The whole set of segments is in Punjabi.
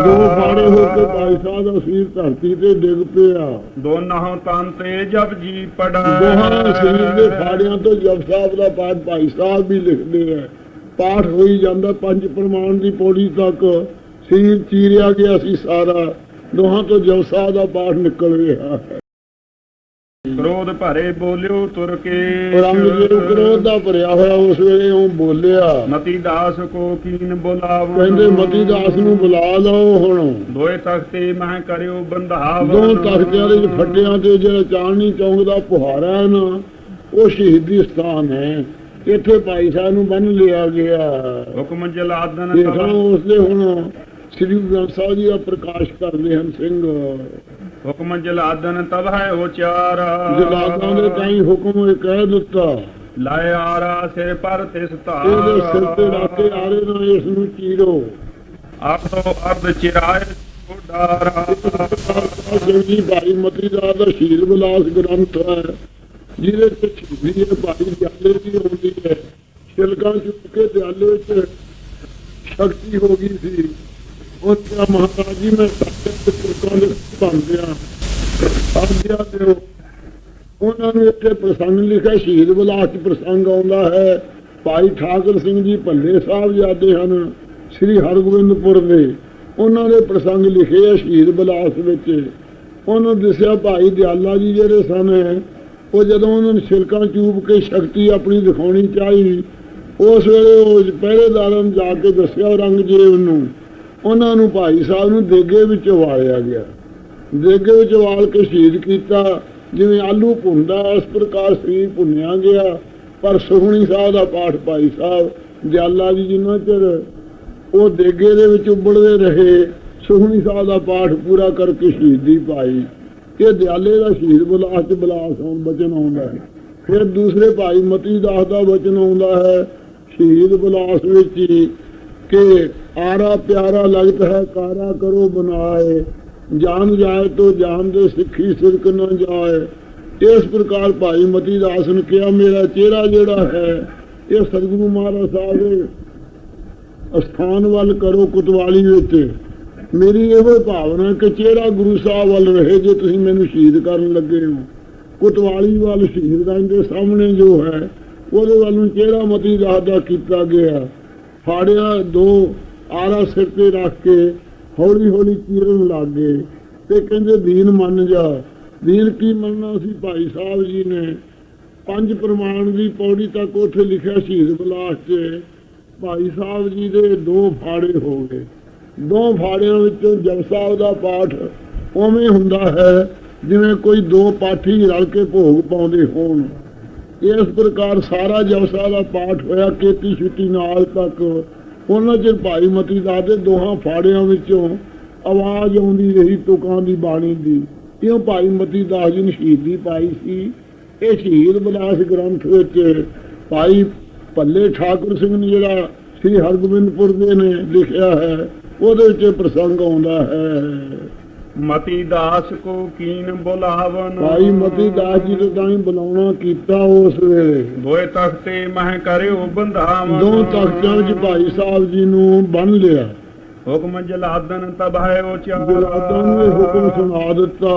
ਦੋ ਫਾੜੇ ਹੋ ਕੇ ਸਾਹਿਬ ਦਾ ਸੀਰ ਧਰਤੀ ਤੇ ਡਿੱਗ ਪਿਆ। ਦੋਨਾਂ ਤਨ ਤੇ ਜਪ ਜੀ ਪੜਾ। ਦੋਹਾਂ ਸਰੀਰ ਦੇ ਫਾੜਿਆਂ ਤੋਂ ਜਪ ਸਾਹਿਬ ਦਾ ਪਾਠ ਭਾਈ ਸਾਹਿਬ ਵੀ ਲਿਖਦੇ ਆ। ਪਾਠ ਹੋਈ ਜਾਂਦਾ ਪੰਜ ਪ੍ਰਮਾਣ ਦੀ ਪੌੜੀ ਤੱਕ। ਸਰੀਰ ਚੀਰਿਆ ਗਿਆ ਸੀ ਸਾਰਾ। ਦੋਹਾਂ ਤੋਂ ਜਪ ਸਾਹਿਬ ਦਾ ਪਾਠ ਨਿਕਲ ਰਿਹਾ ਹੈ। ਕ੍ਰੋਧ ਭਰੇ ਬੋਲਿਓ ਤੁਰ ਕੇ ਰੰਗ ਜੇ ਕ੍ਰੋਧ ਦਾ ਭਰਿਆ ਹੋਇਆ ਉਸ ਵੇਲੇ ਉਹ ਬੋਲਿਆ। ਮਤੀ ਦਾਸ ਕੋ ਕੀਨ ਬੁਲਾਵ ਕਹਿੰਦੇ ਮਤੀ ਦਾਸ ਨੂੰ ਬੁਲਾ ਲਓ ਹੁਣ। ਦੋਏ ਤਖਤੇ ਮਹਿ ਕਰਿਓ ਬੰਧਾਵ ਦੋ ਤਖਤਿਆਂ ਦੇ ਫੱਟਿਆਂ ਤੇ ਜਿਹੜਾ ਚਾਂਦਨੀ ਚੌਂਕ ਦਾ ਪੁਹਾਰਾ ਹੈ ਨਾ ਉਹ ਸ਼ਹੀਦੀ ਸਥਾਨ ਹੈ। ਇੱਥੇ ਭਾਈ ਸਾਹਿਬ ਨੂੰ ਬੰਨ ਲਿਆ ਗਿਆ। ਹੁਕਮ ਜਲਾਦਨ ਦੇਖਾਂ ਉਸ ਦੇ ਹੁਣ ਸ੍ਰੀ ਗੁਰੂ ਗ੍ਰੰਥ ਸਾਹਿਬ ਜੀ ਦਾ ਪ੍ਰਕਾਸ਼ ਕਰਦੇ ਹਨ ਸਿੰਘ। ਹੁਕਮ ਜਲਾਦਨ ਤਬ ਹੈ ਉਚਾਰ ਜਲਾਦਾਂ ਦੇ ਤਾਈ ਹੁਕਮ ਇਹ ਕਹਿ ਦਿੱਤਾ। ਲਾਇ ਆਰਾ ਸਿਰ ਪਰ ਤਿਸ ਧਾਰ ਇਹਦੇ ਸਿਰ ਤੇ ਰੱਖ ਕੇ ਆਰੇ ਨਾਲ ਇਸ ਨੂੰ ਚੀਰੋ। ਆਪ ਅਰਧ ਚਿਰਾਏ ਡਾਰਾ ਜੰਗੀ ਭਾਈ ਮਤੀ ਦਾ ਦਾ ਸ਼ੀਲ ਵਿਲਾਸ ਗ੍ਰੰਥ ਹੈ ਜਿਹਦੇ ਤੇ ਸ਼ਹੀਦੀ ਹੈ ਭਾਈ ਦਿਆਲੇ ਦੀ ਹੁੰਦੀ ਹੈ ਛਿਲਕਾਂ ਚੁੱਕ ਕੇ ਦਿਆਲੇ ਚ ਸ਼ਕਤੀ ਹੋ ਗਈ ਸੀ। ਉਹ ਮਹਾਰਾਜ ਜੀ, ਮੈਂ ਸਾਡੇ ਤੇ ਦੇ ਭੰਦਿਆ ਆਗਿਆ ਦਿਓ ਉਹਨਾਂ ਨੂੰ ਇੱਥੇ ਪ੍ਰਸੰਗ ਲਿਖਿਆ, ਸ਼ਹੀਦ ਵਿਲਾਸ ਚ ਪ੍ਰਸੰਗ ਆਉਂਦਾ ਹੈ। ਭਾਈ ਠਾਕਰ ਸਿੰਘ ਜੀ ਭੱਲੇ ਸਾਹਿਬ ਜਾਂਦੇ ਹਨ, ਸ੍ਰੀ ਹਰਗੋਬਿੰਦਪੁਰ ਦੇ। ਉਹਨਾਂ ਦੇ ਪ੍ਰਸੰਗ ਲਿਖੇ ਆ ਸ਼ਹੀਦ ਵਿਲਾਸ ਵਿੱਚ। ਉਹਨੂੰ ਦੱਸਿਆ, ਭਾਈ ਦਿਆਲਾ ਜੀ ਜਿਹੜੇ ਸਨ, ਉਹ ਜਦੋਂ ਉਹਨਾਂ ਨੂੰ ਛਿਲਕਾਂ ਚੂਬ ਕੇ ਸ਼ਕਤੀ ਆਪਣੀ ਦਿਖਾਉਣੀ ਚਾਹੀ, ਉਸ ਵੇਲੇ ਉਹ ਪਹਿਰੇਦਾਰਾਂ ਨੂੰ ਜਾ ਕੇ ਦੱਸਿਆ, ਔਰੰਗਜ਼ੇਬ ਨੂੰ ਉਹਨਾਂ ਨੂੰ ਭਾਈ ਸਾਹਿਬ ਨੂੰ ਦੇਗੇ ਵਿੱਚ ਵਾਲਿਆ ਗਿਆ। ਦੇਗੇ ਵਿੱਚ ਵਾਲ ਕੇ ਸ਼ਹੀਦ ਕੀਤਾ, ਜਿਵੇਂ ਆਲੂ ਭੁੰਦਾ ਇਸ ਪ੍ਰਕਾਰ ਸਰੀਰ ਭੁੰਨਿਆ ਗਿਆ। ਪਰ ਸੁਖਣੀ ਸਾਹਿਬ ਦਾ ਪਾਠ ਭਾਈ ਸਾਹਿਬ ਦਿਆਲਾ ਜੀ ਜਿੰਨਾ ਚਿਰ ਉਹ ਦੇਗੇ ਦੇ ਵਿੱਚ ਉਬੜਦੇ ਰਹੇ ਸੁਖਣੀ ਸਾਹਿਬ ਦਾ ਪਾਠ ਪੂਰਾ ਕਰਕੇ ਸ਼ਹੀਦੀ ਪਾਈ। ਇਹ ਦਿਆਲੇ ਦਾ ਸ਼ਹੀਦ ਬੁਲਾਸ ਚ ਬਲਾਸ ਹੋਣ, ਬਚਨ ਆਉਂਦਾ ਹੈ। ਫਿਰ ਦੂਸਰੇ ਭਾਈ ਮਤੀ ਦਾਸ ਦਾ ਬਚਨ ਆਉਂਦਾ ਹੈ। ਸ਼ਹੀਦ ਬਲਾਸ ਵਿੱਚ ਹੀ ਕਿ ਆਰਾ ਪਿਆਰਾ ਲਗਤ ਹੈ, ਕਾਰਾ ਕਰੋ ਬਨਾਏ ਜਾਨ ਜਾਏ ਤੋ ਜਾਨ ਦੇ ਸਿੱਖੀ ਸਿਰਕ ਨਾ ਜਾਏ। ਇਸ ਪ੍ਰਕਾਰ ਭਾਈ ਮਤੀ ਦਾਸ ਨੇ ਕਿਹਾ, ਮੇਰਾ ਚਿਹਰਾ ਜਿਹੜਾ ਹੈ, ਇਹ ਸਤਿਗੁਰੂ ਮਹਾਰਾਜ ਸਾਹਿਬ ਦੇ ਅਸਥਾਨ ਵੱਲ ਕਰੋ ਕੁਤਵਾਲੀ ਵਿੱਚ। ਮੇਰੀ ਇਹੋ ਭਾਵਨਾ ਕਿ ਚਿਹਰਾ ਗੁਰੂ ਸਾਹਿਬ ਵੱਲ ਰਹੇ ਜੇ ਤੁਸੀਂ ਮੈਨੂੰ ਸ਼ਹੀਦ ਕਰਨ ਲੱਗੇ ਹੋ। ਕੁਤਵਾਲੀ ਵੱਲ ਸ਼ਹੀਦਾਂ ਦੇ ਸਾਹਮਣੇ ਜੋ ਹੈ, ਉਹਦੇ ਵੱਲ ਨੂੰ ਚਿਹਰਾ ਮਤੀ ਦਾਸ ਦਾ ਕੀਤਾ ਗਿਆ। ਫਾੜਿਆ ਦੋ ਆਰਾ ਸਿਰ ਤੇ ਰੱਖ ਕੇ ਹੌਲੀ ਹੌਲੀ ਚੀਰਨ ਲੱਗ ਗਏ ਤੇ ਕਹਿੰਦੇ, ਦੀਨ ਮੰਨ ਜਾ। ਦੀਨ ਕੀ ਮੰਨਣਾ ਸੀ? ਭਾਈ ਸਾਹਿਬ ਜੀ ਨੇ ਪੰਜ ਪ੍ਰਮਾਣ ਦੀ ਪੌੜੀ ਤੱਕ ਉੱਥੇ ਲਿਖਿਆ ਸ਼ਹੀਦ ਬਲਾਸ 'ਚ ਭਾਈ ਸਾਹਿਬ ਜੀ ਦੇ ਦੋ ਫਾੜੇ ਹੋ ਗਏ। ਦੋ ਫਾੜਿਆਂ ਵਿੱਚੋਂ ਜਪ ਸਾਹਿਬ ਦਾ ਪਾਠ ਉਵੇਂ ਹੁੰਦਾ ਹੈ ਜਿਵੇਂ ਕੋਈ ਦੋ ਪਾਠੀ ਰਲ ਕੇ ਭੋਗ ਪਾਉਂਦੇ ਹੋਣ। ਇਸ ਪ੍ਰਕਾਰ ਸਾਰਾ ਜਲਸਾ ਦਾ ਪਾਠ ਹੋਇਆ ਕੀਤੀ ਛੁੱਟੀ ਨਾਲ ਤੱਕ। ਉਹਨਾਂ ਚਿਰ ਭਾਈ ਮਤੀ ਦਾਸ ਦੇ ਦੋਹਾਂ ਫਾੜਿਆਂ ਵਿੱਚੋਂ ਆਵਾਜ਼ ਆਉਂਦੀ ਰਹੀ ਤੁਕਾਂ ਦੀ ਬਾਣੀ ਦੀ। ਇਹ ਭਾਈ ਮਤੀ ਦਾਸ ਜੀ ਨੇ ਸ਼ਹੀਦੀ ਪਾਈ ਸੀ। ਇਹ ਸ਼ਹੀਦ ਬਲਾਸ ਗ੍ਰੰਥ ਵਿੱਚ ਭਾਈ ਪੱਲੇ ਠਾਕੁਰ ਸਿੰਘ ਨੇ ਜਿਹੜਾ ਸ੍ਰੀ ਹਰਗੋਬਿੰਦਪੁਰ ਦੇ ਨੇ ਲਿਖਿਆ ਹੈ, ਉਹਦੇ ਵਿੱਚ ਪ੍ਰਸੰਗ ਆਉਂਦਾ ਹੈ। ਮਤੀ ਦਾਸ ਕੋ ਕੀਨ ਬੁਲਾਵਨ। ਭਾਈ ਮਤੀ ਦਾਸ ਜੀ ਨੂੰ ਤਾਂ ਹੀ ਬੁਲਾਉਣਾ ਕੀਤਾ ਉਸ ਵੇਲੇ। ਦੋਏ ਤਖਤੇ ਮਹਿ ਕਰਿਓ ਬੰਧਾਵਨ। ਦੋ ਤਖਤਾਂ ਵਿੱਚ ਭਾਈ ਸਾਹਿਬ ਜੀ ਨੂੰ ਬੰਨ ਲਿਆ। ਹੁਕਮ ਜਲਾਦਨ ਤਬ ਹੈ ਉਚਾਰ ਜਲਾਦਾਂ ਨੂੰ ਹੁਕਮ ਸੁਣਾ ਦਿੱਤਾ।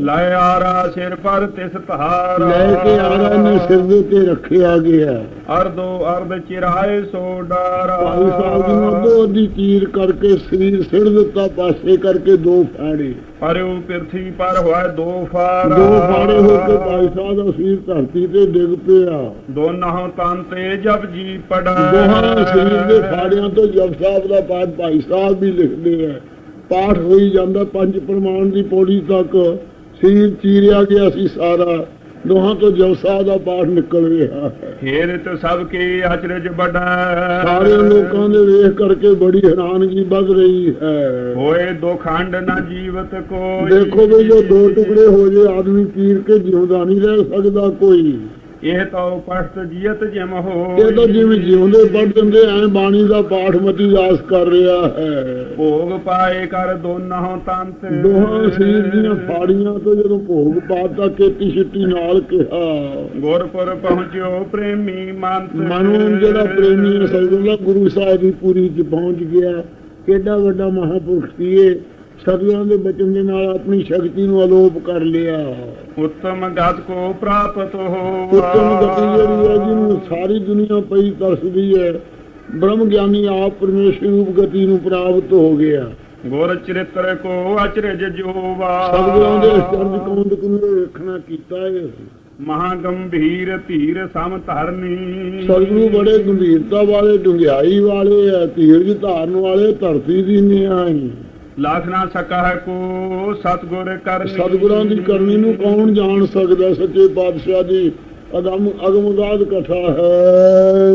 ਲਾਇ ਆਰਾ ਸਿਰ ਪਰ ਤਿਸ ਧਾਰ ਲੈ ਕੇ ਆਰਾ ਨੇ ਸਿਰ ਦੇ ਉੱਤੇ ਰੱਖਿਆ ਗਿਆ। ਅਰਦੋ ਅਰਧ ਚਿਰਾਏ ਸੋ ਡਾਰਾ। ਭਾਈ ਸਾਹਿਬ ਨੂੰ ਦੋ ਦੀ ਤੀਰ ਕਰਕੇ ਸਰੀਰ ਸਿੜ ਦਿੱਤਾ ਪਾਸੇ ਕਰਕੇ ਦੋ ਫਾੜੇ। ਪਰਿਉ ਪਿਰਥੀ ਪਰ ਹੋਇ ਦੋ ਫਾਰ। ਦੋ ਫਾੜੇ ਹੋ ਕੇ ਭਾਈ ਸਾਹਿਬ ਦਾ ਸਰੀਰ ਧਰਤੀ ਤੇ ਡਿੱਗ ਪਿਆ। ਦੋਨਾਂ ਤਨ ਤੇ ਜਪ ਜੀ ਪੜਾ। ਦੋਹਾਂ ਸਰੀਰ ਦੇ ਫਾੜਿਆਂ ਤੋਂ ਜਪ ਸਾਹਿਬ ਦਾ ਪਾਠ ਭਾਈ ਸਾਹਿਬ ਵੀ ਲਿਖਦੇ ਆ। ਪਾਠ ਹੋਈ ਜਾਂਦਾ ਪੰਜ ਪ੍ਰਮਾਣ ਦੀ ਪੌੜੀ ਤੱਕ। ਸਰੀਰ ਚੀਰਿਆ ਗਿਆ ਸੀ ਸਾਰਾ। ਦੋਹਾਂ ਤੋਂ ਸਾਹਿਬ ਦਾ ਪਾਠ ਨਿਕਲ ਰਿਹਾ ਹੈ। ਹੇਰਿਤ ਸਭ ਕੇ ਅਚਰਜ ਬੜਾ ਸਾਰੇ ਲੋਕਾਂ ਦੇ ਵੇਖ ਕਰਕੇ ਬੜੀ ਹੈਰਾਨਗੀ ਵੱਧ ਰਹੀ ਹੈ। ਹੋਏ ਦੋ ਖੰਡ ਨਾ ਜੀਵਤ ਕੋਈ। ਦੇਖੋ ਵੀ ਜੋ ਦੋ ਟੁਕੜੇ ਹੋ ਜੇ ਆਦਮੀ ਚੀਰ ਕੇ ਜਿਉਂਦਾ ਨਹੀਂ ਰਹਿ ਸਕਦਾ ਕੋਈ। ਇਹ ਤਾਂ ਪਸ਼ਤ ਜੀਤ ਜਿਮ ਹੋ ਇਹ ਤਾਂ ਜਿਵੇਂ ਜਿਉਂਦੇ ਪੜ ਦਿੰਦੇ ਐ ਬਾਣੀ ਦਾ ਪਾਠ ਮਤੀ ਦਾਸ ਕਰ ਰਿਹਾ ਹੈ। ਭੋਗ ਪਾਏ ਕਰ ਦੋਨਾਂ ਤਨ ਤੇ। ਦੋਹਾਂ ਸਰੀਰ ਦੀਆਂ ਫਾੜੀਆਂ ਤੋਂ ਜਦੋਂ ਭੋਗ ਪਾਤਾ ਕੀਤੀ ਛਿੱਟੀ ਨਾਲ ਕਿਹਾ। ਗੁਰਪੁਰ ਪਹੁੰਚਿਓ ਪ੍ਰੇਮੀ ਮੰਤ। ਮਨੂ ਜਿਹੜਾ ਪ੍ਰੇਮੀ ਹੈ ਸਤਿਗੁਰੂ ਦਾ ਗੁਰੂ ਸਾਹਿਬ ਦੀ ਪੂਰੀ ਚ ਪਹੁੰਚ ਗਿਆ। ਕਿੱਡਾ ਵੱਡਾ ਮਹਾਪੁਰਖ ਸੀ ਇਹ। ਸਤਿਗੁਰਾਂ ਦੇ ਬਚਨ ਦੇ ਨਾਲ ਆਪਣੀ ਸ਼ਕਤੀ ਨੂੰ ਅਲੋਪ ਕਰ ਲਿਆ। ਉਤਮ ਗਤ ਕੋ ਪ੍ਰਾਪਤ ਉੱਤਮ ਗਤੀ ਜਿਹੜੀ ਹੈ ਹੋਵਾ ਜਿਹਨੂੰ ਸਾਰੀ ਦੁਨੀਆ ਪਈ ਤਰਸਦੀ ਹੈ ਬ੍ਰਹਮ ਗਿਆਨੀ ਆਪ ਪਰਮੇਸ਼ਰ ਰੂਪ ਗਤੀ ਨੂੰ ਪ੍ਰਾਪਤ ਹੋ ਗਿਆ। ਗੁਰ ਚਰਿਤ੍ਰ ਕੋ ਅਚਰਜ ਜੋਵਾ। ਸਤਿਗੁਰਾਂ ਦੇ ਚਰਨ ਕੌਂਦ ਨੂੰ ਵੇਖਣਾ ਕੀਤਾ ਹੈ। ਮਹਾ ਗੰਭੀਰ ਧੀਰ ਸਮ ਧਰਨੀ। ਸਤਿਗੁਰੂ ਬੜੇ ਗੰਭੀਰਤਾ ਵਾਲੇ ਡੁੰਗਿਆਈ ਵਾਲੇ ਆ ਧੀਰਜ ਧਾਰਨ ਵਾਲੇ ਧਰਤੀ ਦੀ ਨਿਆਈ ਲੱਖ ਨਾ ਸਕਾ ਹੈ ਕੋ ਸਤਗੁਰ ਕਰਨੀ। ਸਤਿਗੁਰਾਂ ਦੀ ਕਰਨੀ ਨੂੰ ਕੌਣ ਜਾਣ ਸਕਦਾ, ਸੱਚੇ ਪਾਤਸ਼ਾਹ ਦੀ ਅਗਮ ਅਗਮਦਾਦ ਕਥਾ ਹੈ।